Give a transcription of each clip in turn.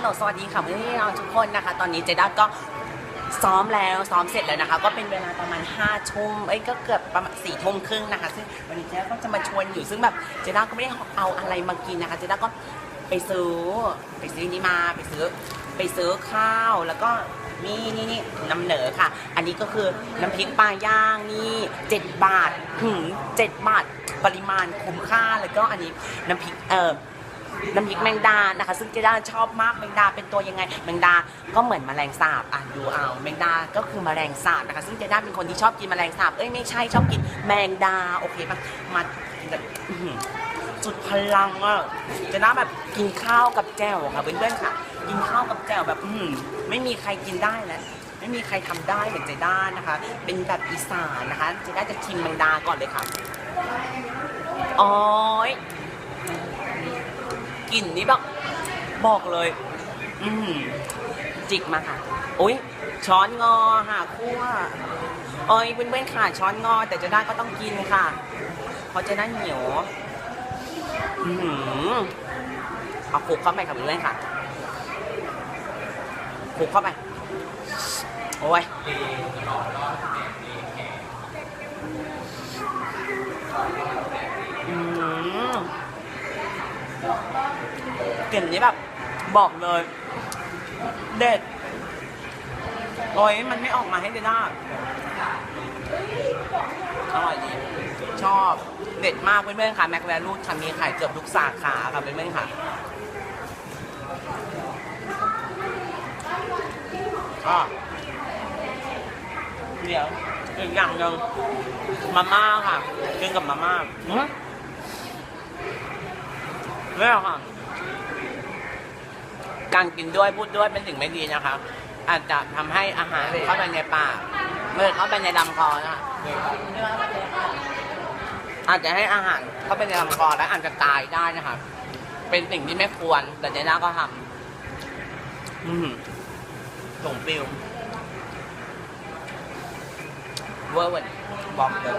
ลโหลสวัสดีค่ะเพื่อนๆทุกคนนะคะ ตอนนี้เจด้าก็ซ้อมแล้วซ้อมเสร็จแล้วนะคะ ก็เป็นเวลาประมาณ5้าทุ่มเอ้ยก็เกือบประมาณสี่ทุ่มครึ่งนะคะ ซึ่งวันนี้เจด้าก็จะมาชวนอยู่ซึ่งแบบเจด้าก็ไม่ได้เอาอะไรมากินนะคะเจด้าก็ไปซื้อไปซื้อนี่มาไปซื้อไปซื้อข้าวแล้วก็นี่นี่นี่นำเหนอค่ะ อันนี้ก็คือน้ำพริกปลาย่างนี่เจ็ดบาทหืมเจ็ดบาทปริมาณคุ้มค่าแล้วก็อันนี้น้ำพริกเอ่อ น้ำพริกแมงดานะคะ ซึ่งเจด้าชอบมากแมงดาเป็นตัวยังไงแมงดาก็เหมือนแมลงสาบอะดูเอาแมงดาก็คือแมลงสาบนะคะ ซึ่งเจด้าเป็นคนที่ชอบกินแมลงสาบเอ้ยไม่ใช่ชอบกินแมงดาโอเคปะมาแบบอื้อหือสุดพลังอะเจด้าแบบกินข้าวกับแจ่วค่ะเพื่อนๆค่ะ กินข้าวกับแจ่วแบบอื้อหือไม่มีใครกินได้แล้วไม่มีใครทำได้เหมือนเจด้านะคะ เป็นแบบอีสานนะคะเจด้าจะชิมแมงดาก่อนเลยค่ะอ๋อ กลิ่นนี้แบบบอกเลย อืมจิกมาค่ะอุ้ยช้อนงอค่ะคั่วเอ้ยเพื่อนๆค่ะช้อนงอ แต่จะได้ก็ต้องกินค่ะ เพราะจะได้เหนียวอืมเอาคลุกเข้าไปค่ะเพื่อนๆค่ะคลุกเข้าไป โอ้ยอืม กลิ่นนี้แบบ บอกเลย เด็ดโอ้ยมันไม่ออกมาให้เดน่าอร่อยดีชอบเด็ดมากเพื่อนๆค่ะแม็กแวลูค่ะมีขายเกือบทุกสาขาค่ะเพื่อนๆค่ะก็เดี๋ยวอีกอย่างหนึ่งมาม่าค่ะกินกับมาม่า ม่ค่ะ การกินด้วยพูดด้วยเป็นสิ่งไม่ดีนะคะ อาจจะทำให้อาหารเข้าไปในปากเมื่อเข้าไปในลำคอนะคะอาจจะให้อาหารเข้าไปในลำคอและอาจจะตายได้นะคะ เป็นสิ่งที่ไม่ควร แต่เจน่าก็ทำอืมส่งปิวเวอร์เวนบอกเลย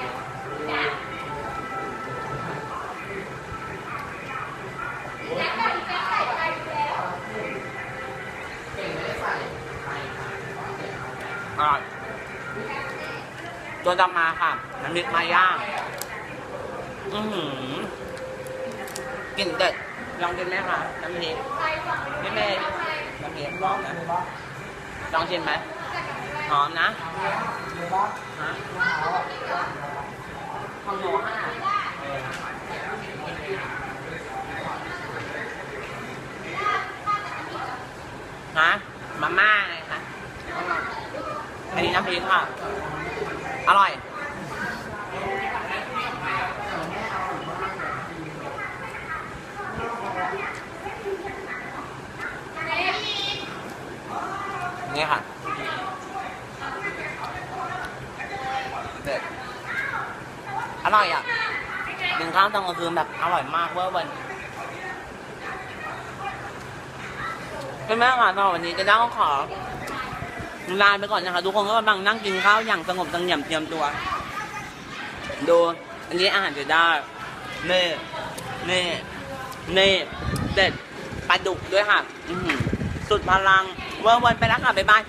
ตัวดำมาค่ะน้ำพริกมาย่าง อือหือกลิ่นเด็ดลองกินไหมคะน้ำพริกพี่เมย์น้ำพริกลองนะลองชิมไหมหอมนะฮะของหนูห้าฮะมาม่าไงคะอันนี้น้ำพริกค่ะ อร่อย นี่ค่ะเด็ดอร่อยอะกินข้าวตอนกลางคืนแบบอร่อยมากเวอร์เวิร์นเป็นแม่ค่ะสำหรับวันนี้จะได้ก็ขอ ลาไปก่อนนะคะ ทุกคนก็กำลังนั่งกินข้าวอย่างสงบสงบเตรียมตัว ดู อันนี้อาหารจะได้เน่เน่เน่เด็ดปลาดุกด้วยค่ะ อื้อหือสุดพลังเวอร์เวิร์นไปแล้วค่ะ บ๊ายบาย